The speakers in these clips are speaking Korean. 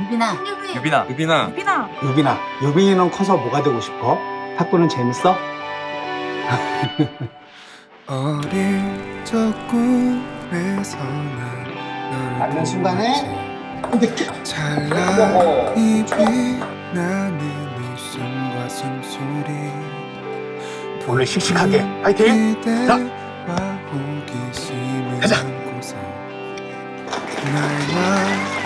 유빈아, 유빈아 유빈아 유빈아 유빈아, 유빈이는 커서 뭐가 되고 싶어? 탁구는 재밌어? 어린 저 꿈에서 난 너를 맞는 순간에 찬란히 빛나는 웃음과 숨소리 오늘 씩씩하게 파이팅! 자. 기대와 호기심을 가자. 안고서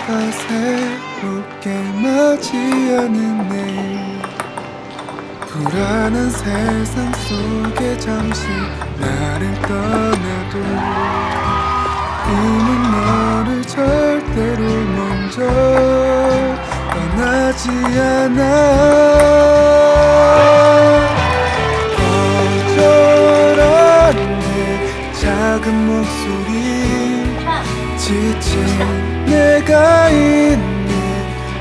다 새롭게 맞이하는 내일. 불안한 세상 속에 잠시 나를 떠나도 꿈은 너를 절대로 먼저 떠나지 않아. 작은 목소리 지친 내가 있는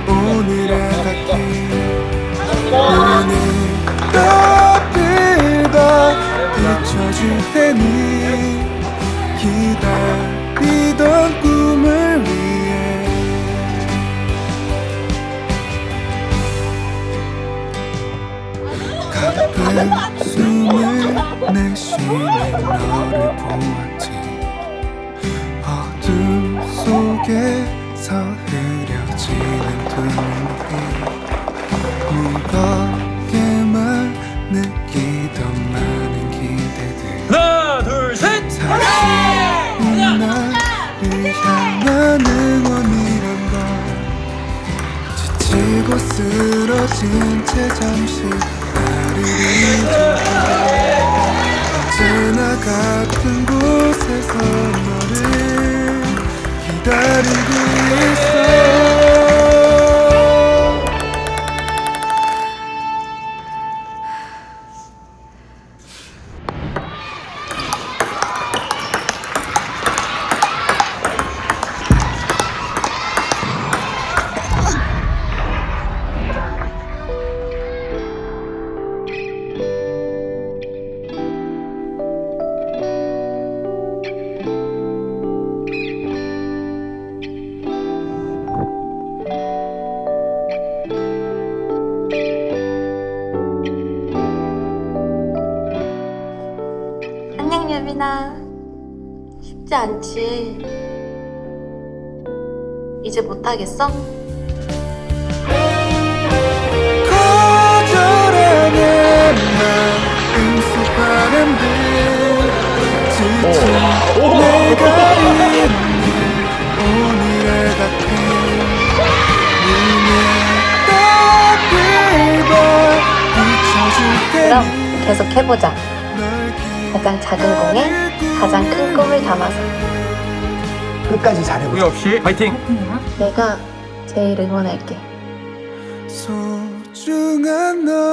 오늘의 닿기 눈을 떠들다 비춰줄 테니 기다리던 꿈을 위해. 가쁜 숨을 내쉬는 너를 보았지 서 흐려지는 두 눈빛 무겁게만 느끼던 많은 기대들. 하나 둘셋! 사실은 나를 향한 응원이란 걸. 지치고 쓰러진 채 잠시 나를 잊어줘 언제나 같은 곳에서 너를 기다리고 유빈아 쉽지 않지. 이제 못하겠어? 그럼 계속 해보자. 널 가장 작은 공에 가장 큰 꿈을 담아서. 끝까지 후회 잘해보자. 없이 파이팅! 내가 제일 응원할게. 소중한 위해